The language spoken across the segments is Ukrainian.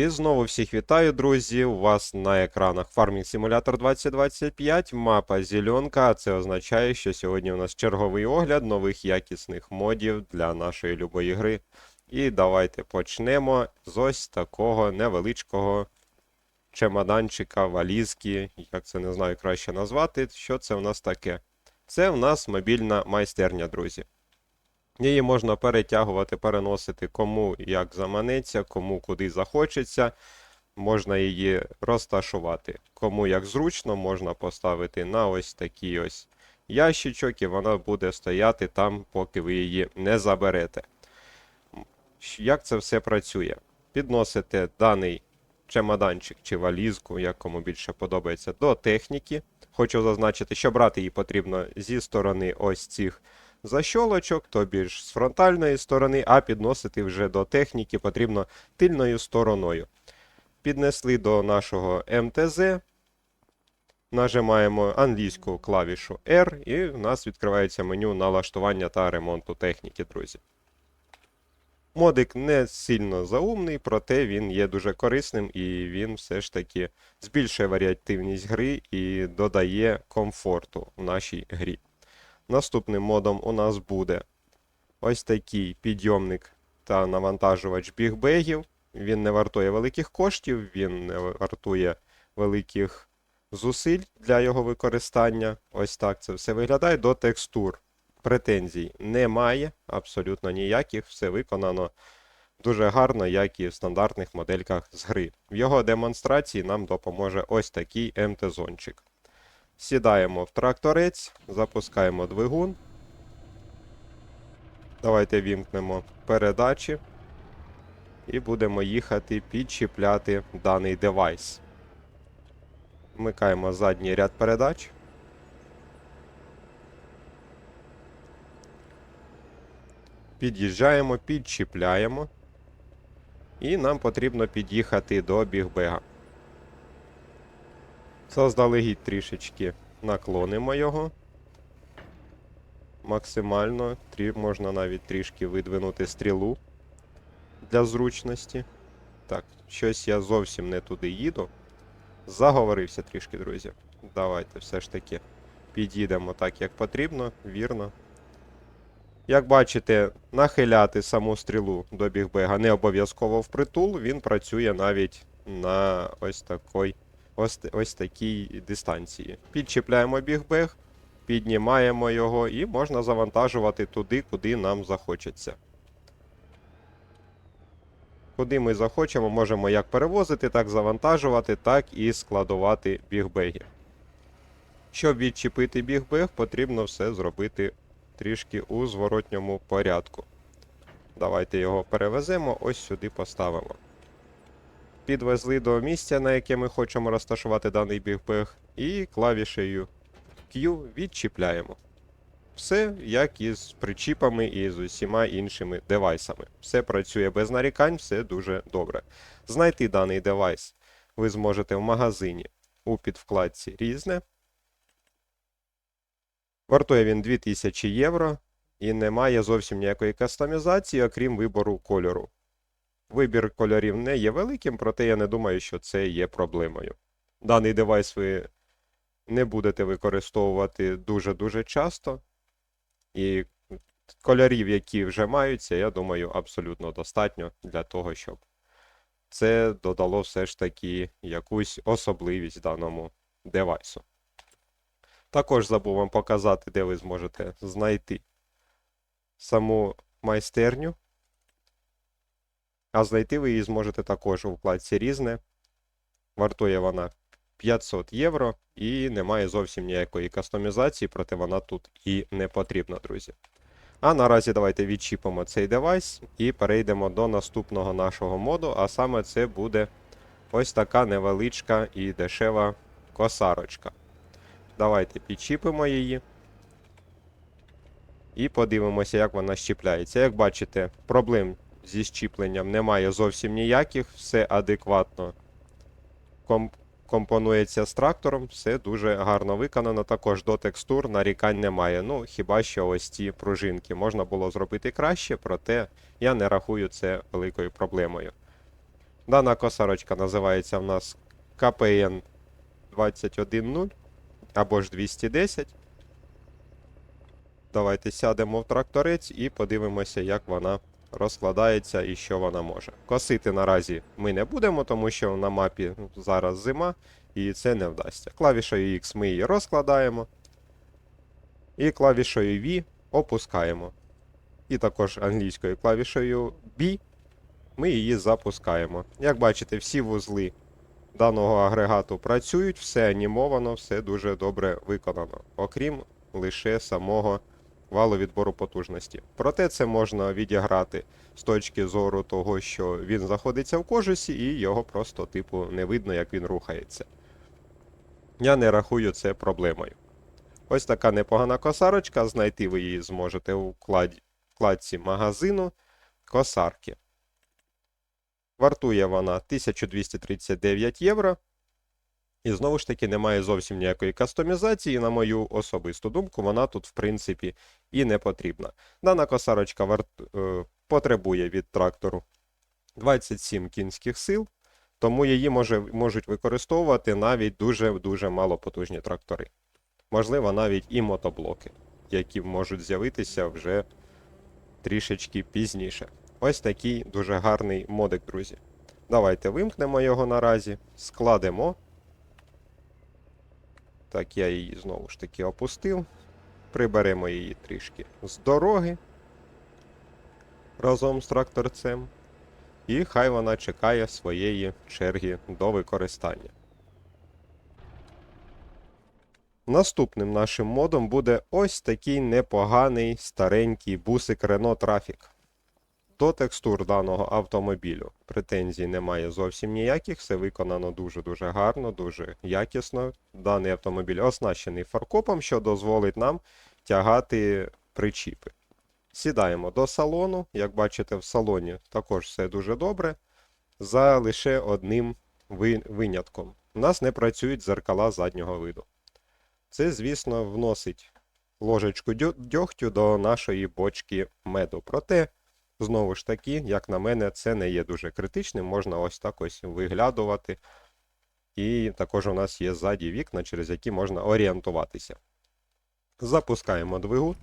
І знову всіх вітаю, друзі. У вас на екранах Farming Simulator 2025, мапа зеленка. Це означає, що сьогодні у нас черговий огляд нових якісних модів для нашої любої гри. І давайте почнемо з ось такого невеличкого чемоданчика, валізки, як це не знаю краще назвати. Що це у нас таке? Це у нас мобільна майстерня, друзі. Її можна перетягувати, переносити кому як заманеться, кому куди захочеться. Можна її розташувати. Кому як зручно, можна поставити на ось такий ось ящичок, і вона буде стояти там, поки ви її не заберете. Як це все працює? Підносите даний чемоданчик чи валізку, як кому більше подобається, до техніки. Хочу зазначити, що брати її потрібно зі сторони ось цих защолочок, тобі ж з фронтальної сторони, а підносити вже до техніки потрібно тильною стороною. Піднесли до нашого МТЗ, нажимаємо англійську клавішу R, і в нас відкривається меню налаштування та ремонту техніки, друзі. Модик не сильно заумний, проте він є дуже корисним і він все ж таки збільшує варіативність гри і додає комфорту в нашій грі. Наступним модом у нас буде ось такий підйомник та навантажувач бігбегів. Він не вартує великих коштів, він не вартує великих зусиль для його використання. Ось так це все виглядає до текстур. Претензій немає, абсолютно ніяких. Все виконано дуже гарно, як і в стандартних модельках з гри. В його демонстрації нам допоможе ось такий МТ-зончик. Сідаємо в тракторець, запускаємо двигун. Давайте вімкнемо передачі. І будемо їхати підчіпляти даний девайс. Вмикаємо задній ряд передач. Під'їжджаємо, підчіпляємо. І нам потрібно під'їхати до бігбега. Заздалегідь трішечки наклонимо його. Максимально. Трі... Можна навіть трішки видвинути стрілу для зручності. Так, щось я зовсім не туди їду. Заговорився трішки, друзі. Давайте все ж таки під'їдемо так, як потрібно, вірно. Як бачите, нахиляти саму стрілу до бігбега не обов'язково впритул, він працює навіть на ось такій ось, ось такій дистанції. Підчіпляємо бігбег, піднімаємо його і можна завантажувати туди, куди нам захочеться. Куди ми захочемо, можемо як перевозити, так завантажувати, так і складувати бігбеги. Щоб відчепити бігбег, потрібно все зробити трішки у зворотньому порядку. Давайте його перевеземо, ось сюди поставимо. Підвезли до місця, на яке ми хочемо розташувати даний бігбег, і клавішею Q відчіпляємо. Все як і з причіпами і з усіма іншими девайсами. Все працює без нарікань, все дуже добре. Знайти даний девайс ви зможете в магазині у підвкладці Різне. Вартує він 2000 євро і не має зовсім ніякої кастомізації, окрім вибору кольору. Вибір кольорів не є великим, проте я не думаю, що це є проблемою. Даний девайс ви не будете використовувати дуже-дуже часто. І кольорів, які вже маються, я думаю, абсолютно достатньо для того, щоб це додало все ж таки якусь особливість даному девайсу. Також забув вам показати, де ви зможете знайти саму майстерню. А знайти ви її зможете також у вкладці Різне. Вартує вона 500 євро і немає зовсім ніякої кастомізації, проте вона тут і не потрібна, друзі. А наразі давайте відчіпимо цей девайс і перейдемо до наступного нашого моду, а саме це буде ось така невеличка і дешева косарочка. Давайте підчіпимо її. І подивимося, як вона щіпляється. Як бачите, проблем зі щіпленням немає зовсім ніяких, все адекватно комп компонується з трактором, все дуже гарно виконано. Також до текстур нарікань немає. Ну, хіба що ось ці пружинки можна було зробити краще, проте я не рахую це великою проблемою. Дана косарочка називається в нас КПН 210 або ж 210. Давайте сядемо в тракторець і подивимося, як вона розкладається і що вона може. Косити наразі ми не будемо, тому що на мапі зараз зима і це не вдасться. Клавішою X ми її розкладаємо. І клавішою V опускаємо. І також англійською клавішою B ми її запускаємо. Як бачите, всі вузли даного агрегату працюють, все анімовано, все дуже добре виконано, окрім лише самого валу відбору потужності. Проте це можна відіграти з точки зору того, що він знаходиться в кожусі, і його просто, типу, не видно, як він рухається. Я не рахую це проблемою. Ось така непогана косарочка. Знайти ви її зможете у вкладці магазину косарки. Вартує вона 1239 євро. І знову ж таки немає зовсім ніякої кастомізації. На мою особисту думку, вона тут, в принципі, і не потрібна. Дана косарочка варт... е, потребує від трактору 27 кінських сил, тому її може... можуть використовувати навіть дуже-дуже малопотужні трактори. Можливо, навіть і мотоблоки, які можуть з'явитися вже трішечки пізніше. Ось такий дуже гарний модик, друзі. Давайте вимкнемо його наразі, складемо. Так, я її знову ж таки опустив. Приберемо її трішки з дороги разом з тракторцем. І хай вона чекає своєї черги до використання. Наступним нашим модом буде ось такий непоганий старенький бусик Renault Traffic. До текстур даного автомобілю претензій немає зовсім ніяких, все виконано дуже-дуже гарно, дуже якісно. Даний автомобіль оснащений фаркопом, що дозволить нам тягати причіпи. Сідаємо до салону. Як бачите, в салоні також все дуже добре. За лише одним винятком. У нас не працюють зеркала заднього виду. Це, звісно, вносить ложечку дьогтю до нашої бочки меду. Проте, знову ж таки, як на мене, це не є дуже критичним. Можна ось так ось виглядувати. І також у нас є ззаді вікна, через які можна орієнтуватися. Запускаємо двигун.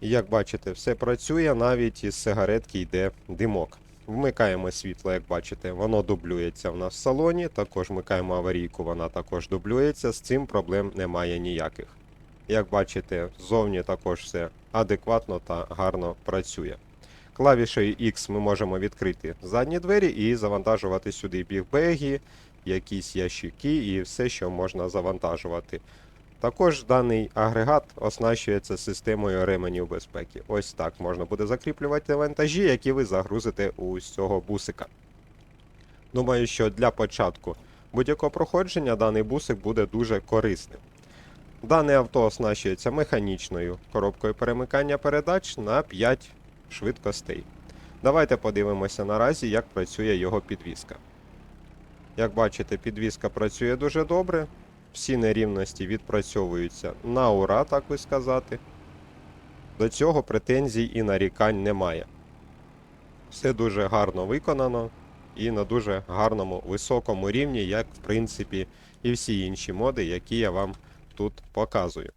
Як бачите, все працює, навіть із сигаретки йде димок. Вмикаємо світло, як бачите, воно дублюється в нас в салоні. Також вмикаємо аварійку, вона також дублюється. З цим проблем немає ніяких. Як бачите, ззовні також все адекватно та гарно працює. Клавішею X ми можемо відкрити задні двері і завантажувати сюди бігбеги, якісь ящики і все, що можна завантажувати. Також даний агрегат оснащується системою ременів безпеки. Ось так можна буде закріплювати вантажі, які ви загрузите у цього бусика. Думаю, що для початку будь-якого проходження даний бусик буде дуже корисним. Дане авто оснащується механічною коробкою перемикання передач на 5 швидкостей. Давайте подивимося наразі, як працює його підвізка. Як бачите, підвізка працює дуже добре. Всі нерівності відпрацьовуються на ура, так би сказати. До цього претензій і нарікань немає. Все дуже гарно виконано і на дуже гарному високому рівні, як в принципі і всі інші моди, які я вам тут показую.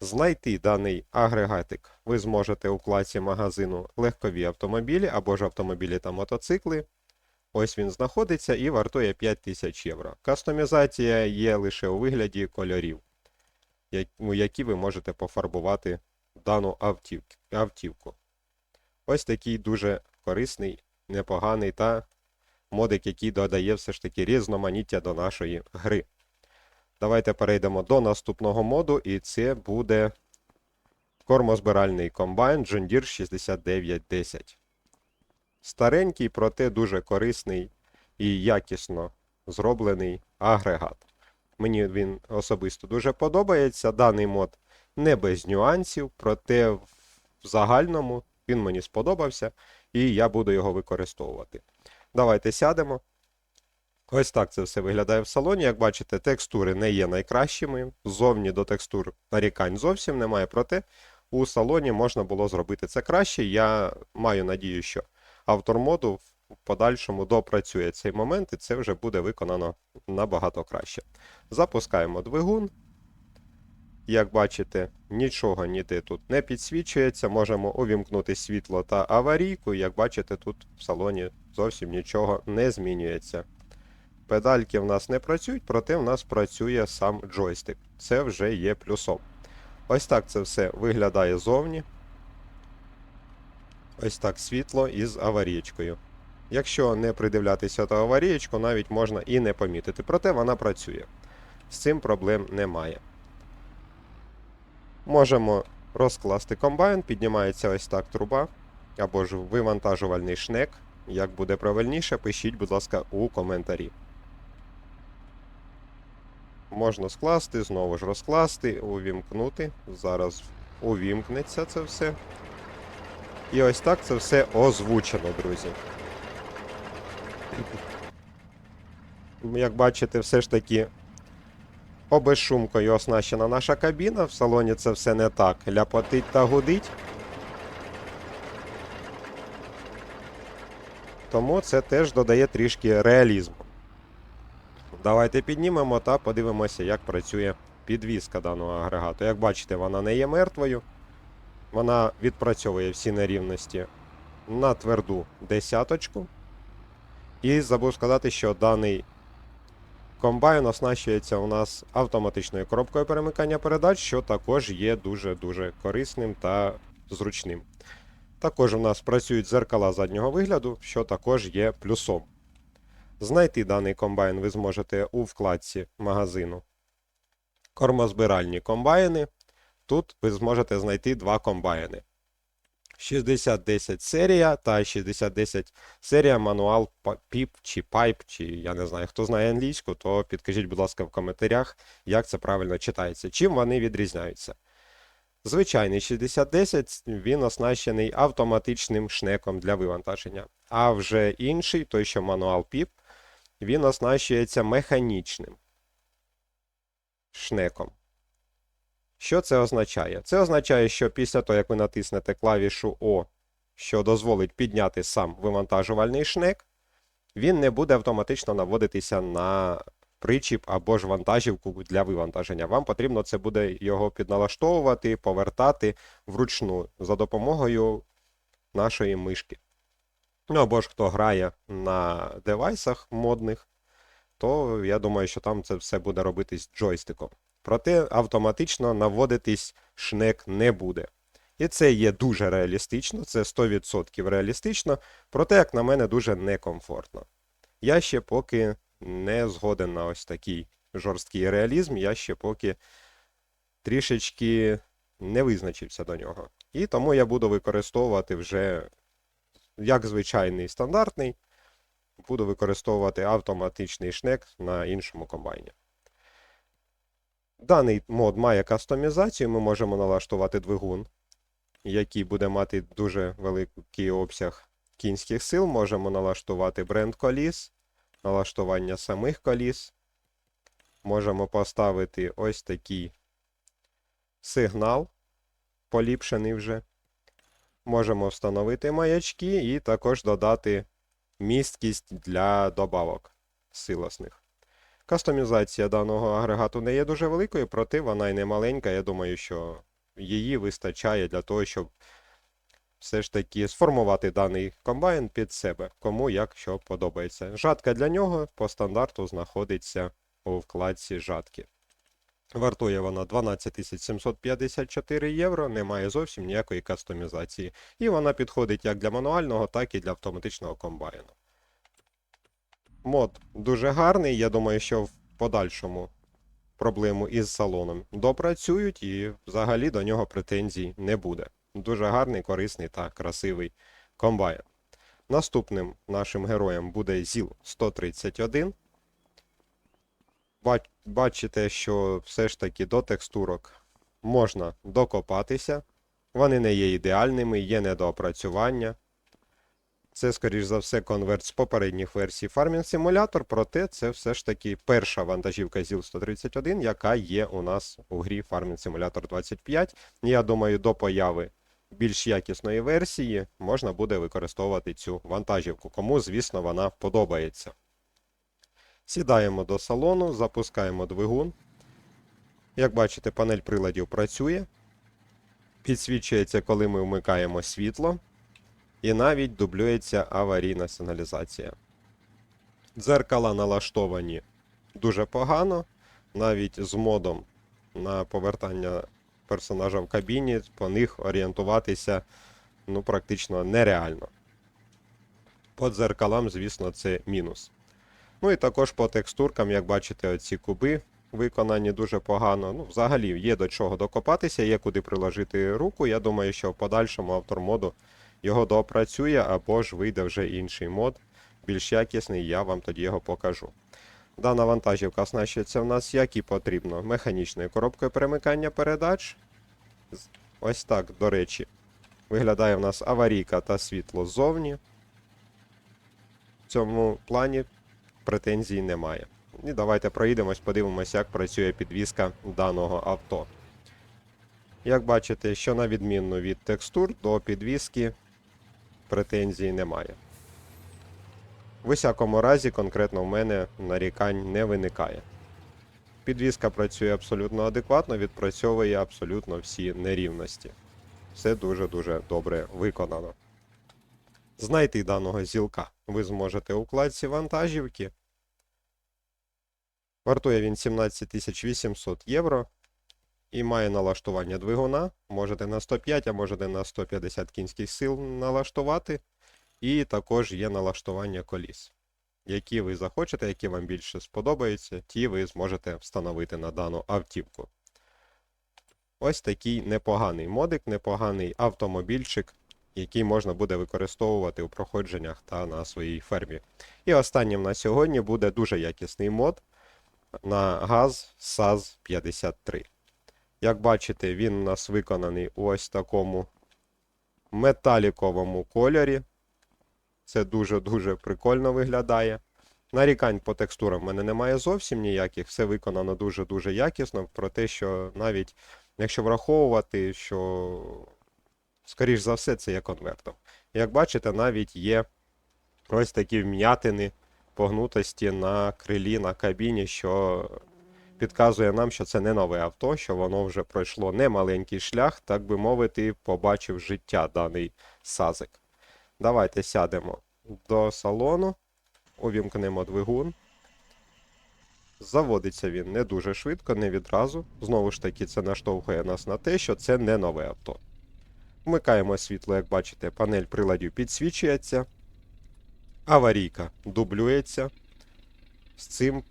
Знайти даний агрегатик ви зможете у класі магазину легкові автомобілі або ж автомобілі та мотоцикли. Ось він знаходиться і вартує 5000 євро. Кастомізація є лише у вигляді кольорів, у які ви можете пофарбувати дану автівку. Ось такий дуже корисний, непоганий та модик, який додає все ж таки різноманіття до нашої гри. Давайте перейдемо до наступного моду, і це буде кормозбиральний комбайн John Deere 6910. Старенький, проте дуже корисний і якісно зроблений агрегат. Мені він особисто дуже подобається. Даний мод не без нюансів, проте в загальному він мені сподобався і я буду його використовувати. Давайте сядемо. Ось так це все виглядає в салоні. Як бачите, текстури не є найкращими. Ззовні до текстур нарікань зовсім немає, проте у салоні можна було зробити це краще. Я маю надію, що автор моду в подальшому допрацює цей момент, і це вже буде виконано набагато краще. Запускаємо двигун. Як бачите, нічого ніде тут не підсвічується. Можемо увімкнути світло та аварійку. Як бачите, тут в салоні зовсім нічого не змінюється. Педальки в нас не працюють, проте в нас працює сам джойстик. Це вже є плюсом. Ось так це все виглядає зовні. Ось так світло із аварієчкою. Якщо не придивлятися до аварієчку, навіть можна і не помітити. Проте вона працює. З цим проблем немає. Можемо розкласти комбайн, піднімається ось так труба, або ж вивантажувальний шнек. Як буде правильніше, пишіть, будь ласка, у коментарі. Можна скласти, знову ж розкласти, увімкнути. Зараз увімкнеться це все. І ось так це все озвучено, друзі. Як бачите, все ж таки обезшумкою оснащена наша кабіна. В салоні це все не так ляпотить та гудить. Тому це теж додає трішки реалізму. Давайте піднімемо та подивимося, як працює підвізка даного агрегату. Як бачите, вона не є мертвою. Вона відпрацьовує всі нерівності на тверду десяточку. І забув сказати, що даний комбайн оснащується у нас автоматичною коробкою перемикання передач, що також є дуже-дуже корисним та зручним. Також у нас працюють зеркала заднього вигляду, що також є плюсом. Знайти даний комбайн ви зможете у вкладці магазину Кормозбиральні комбайни. Тут ви зможете знайти два комбайни. 6010 серія та 6010 серія мануал PIP чи Pipe, чи я не знаю, хто знає англійську, то підкажіть, будь ласка, в коментарях, як це правильно читається. Чим вони відрізняються. Звичайний 6010 він оснащений автоматичним шнеком для вивантаження. А вже інший, той, що мануал PIP, він оснащується механічним шнеком. Що це означає? Це означає, що після того, як ви натиснете клавішу О, що дозволить підняти сам вивантажувальний шнек, він не буде автоматично наводитися на причіп або ж вантажівку для вивантаження. Вам потрібно це буде його підналаштовувати, повертати вручну за допомогою нашої мишки. Ну або ж хто грає на девайсах модних, то я думаю, що там це все буде робитись джойстиком. Проте автоматично наводитись шнек не буде. І це є дуже реалістично, це 100% реалістично, проте, як на мене, дуже некомфортно. Я ще поки не згоден на ось такий жорсткий реалізм, я ще поки трішечки не визначився до нього. І тому я буду використовувати вже як звичайний стандартний, буду використовувати автоматичний шнек на іншому комбайні. Даний мод має кастомізацію, ми можемо налаштувати двигун, який буде мати дуже великий обсяг кінських сил. Можемо налаштувати бренд коліс, налаштування самих коліс. Можемо поставити ось такий сигнал, поліпшений вже. Можемо встановити маячки і також додати місткість для добавок силосних. Кастомізація даного агрегату не є дуже великою, проте вона й не маленька. Я думаю, що її вистачає для того, щоб все ж таки сформувати даний комбайн під себе, кому як що подобається. Жатка для нього по стандарту знаходиться у вкладці жатки. Вартує вона 12 754 євро, не має зовсім ніякої кастомізації. І вона підходить як для мануального, так і для автоматичного комбайну. Мод дуже гарний. Я думаю, що в подальшому проблему із салоном допрацюють і взагалі до нього претензій не буде. Дуже гарний, корисний та красивий комбайн. Наступним нашим героєм буде ЗІЛ 131. Бачите, що все ж таки до текстурок можна докопатися. Вони не є ідеальними, є недоопрацювання. Це, скоріш за все, конверт з попередніх версій Farming Simulator, проте це все ж таки перша вантажівка ZIL 131, яка є у нас у грі Farming Simulator 25. Я думаю, до появи більш якісної версії можна буде використовувати цю вантажівку, кому, звісно, вона подобається. Сідаємо до салону, запускаємо двигун. Як бачите, панель приладів працює. Підсвічується, коли ми вмикаємо світло. І навіть дублюється аварійна сигналізація. Дзеркала налаштовані дуже погано, навіть з модом на повертання персонажа в кабіні, по них орієнтуватися ну, практично нереально. По дзеркалам, звісно, це мінус. Ну і також по текстуркам, як бачите, оці куби виконані дуже погано. Ну, взагалі є до чого докопатися, є куди приложити руку. Я думаю, що в подальшому автор моду його доопрацює або ж вийде вже інший мод, більш якісний, я вам тоді його покажу. Дана вантажівка оснащується в нас як і потрібно механічною коробкою перемикання передач. Ось так, до речі, виглядає в нас аварійка та світло ззовні. В цьому плані претензій немає. І давайте проїдемось, подивимося, як працює підвізка даного авто. Як бачите, що на відмінно від текстур до підвіски претензій немає. В усякому разі, конкретно в мене нарікань не виникає. Підвізка працює абсолютно адекватно, відпрацьовує абсолютно всі нерівності. Все дуже-дуже добре виконано. Знайти даного зілка ви зможете у вкладці вантажівки. Вартує він 17 800 євро і має налаштування двигуна. Можете на 105, а можете на 150 кінських сил налаштувати. І також є налаштування коліс. Які ви захочете, які вам більше сподобаються, ті ви зможете встановити на дану автівку. Ось такий непоганий модик, непоганий автомобільчик, який можна буде використовувати у проходженнях та на своїй фермі. І останнім на сьогодні буде дуже якісний мод на газ SAS 53. Як бачите, він у нас виконаний у ось такому металіковому кольорі. Це дуже-дуже прикольно виглядає. Нарікань по текстурам в мене немає зовсім ніяких, все виконано дуже-дуже якісно, про те, що навіть якщо враховувати, що, скоріш за все, це є конвертом. Як бачите, навіть є ось такі вм'ятини погнутості на крилі, на кабіні, що підказує нам, що це не нове авто, що воно вже пройшло немаленький шлях, так би мовити, побачив життя даний сазик. Давайте сядемо до салону, увімкнемо двигун. Заводиться він не дуже швидко, не відразу. Знову ж таки, це наштовхує нас на те, що це не нове авто. Вмикаємо світло, як бачите, панель приладів підсвічується. Аварійка дублюється. З цим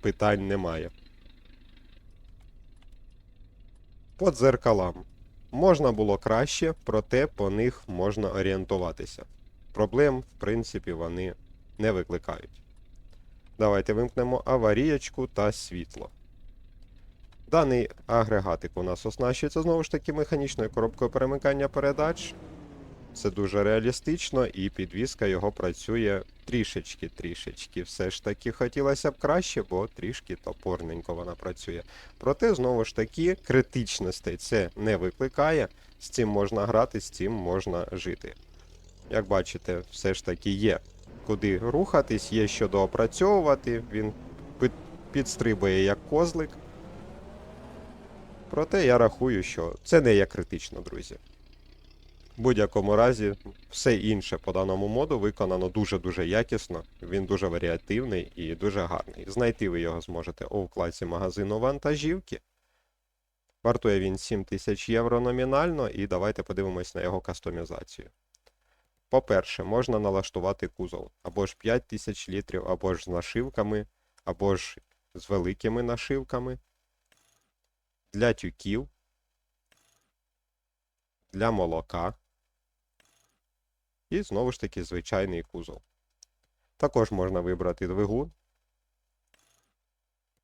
питань немає. По дзеркалам. Можна було краще, проте по них можна орієнтуватися. Проблем, в принципі, вони не викликають. Давайте вимкнемо аварієчку та світло. Даний агрегатик у нас оснащується знову ж таки механічною коробкою перемикання передач. Це дуже реалістично, і підвізка його працює трішечки-трішечки. Все ж таки хотілося б краще, бо трішки топорненько вона працює. Проте, знову ж таки, критичностей це не викликає. З цим можна грати, з цим можна жити. Як бачите, все ж таки є куди рухатись, є що доопрацьовувати. Він підстрибує як козлик. Проте я рахую, що це не є критично, друзі. В будь-якому разі, все інше по даному моду виконано дуже-дуже якісно. Він дуже варіативний і дуже гарний. Знайти ви його зможете у вкладці магазину вантажівки. Вартує він 7000 євро номінально, і давайте подивимось на його кастомізацію. По-перше, можна налаштувати кузов або ж 5000 літрів, або ж з нашивками, або ж з великими нашивками. Для тюків, для молока. І знову ж таки звичайний кузов. Також можна вибрати двигун,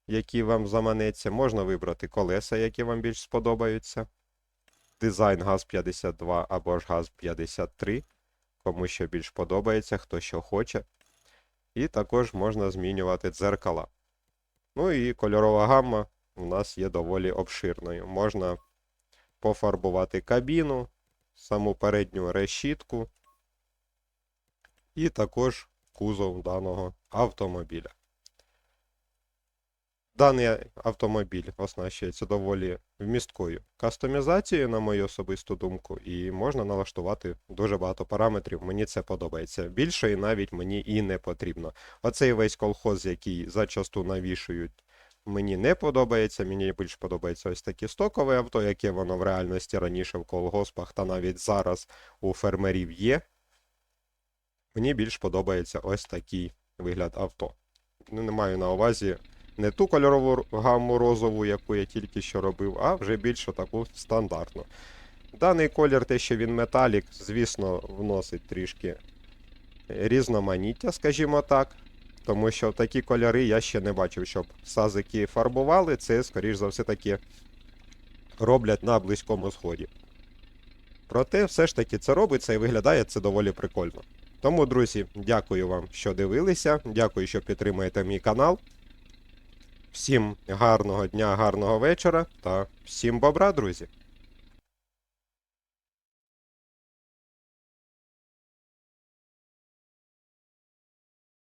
який вам заманеться. Можна вибрати колеса, які вам більш сподобаються. Дизайн ГАЗ-52 або ж ГАЗ-53. Кому що більш подобається, хто що хоче. І також можна змінювати дзеркала. Ну і кольорова гамма у нас є доволі обширною. Можна пофарбувати кабіну, саму передню решітку і також кузов даного автомобіля. Даний автомобіль оснащується доволі вмісткою кастомізацією, на мою особисту думку, і можна налаштувати дуже багато параметрів. Мені це подобається. Більше і навіть мені і не потрібно. Оцей весь колхоз, який зачасту навішують, мені не подобається. Мені більш подобається ось таке стокове авто, яке воно в реальності раніше в колгоспах та навіть зараз у фермерів є. Мені більш подобається ось такий вигляд авто. Ну, Не маю на увазі не ту кольорову гамму розову, яку я тільки що робив, а вже більш таку стандартну. Даний колір, те, що він металік, звісно, вносить трішки різноманіття, скажімо так. Тому що такі кольори я ще не бачив, щоб сазики фарбували. Це, скоріш за все, таки роблять на близькому сході. Проте, все ж таки, це робиться і виглядає це доволі прикольно. Тому, друзі, дякую вам, що дивилися. Дякую, що підтримуєте мій канал. Всім гарного дня, гарного вечора та всім бобра, друзі!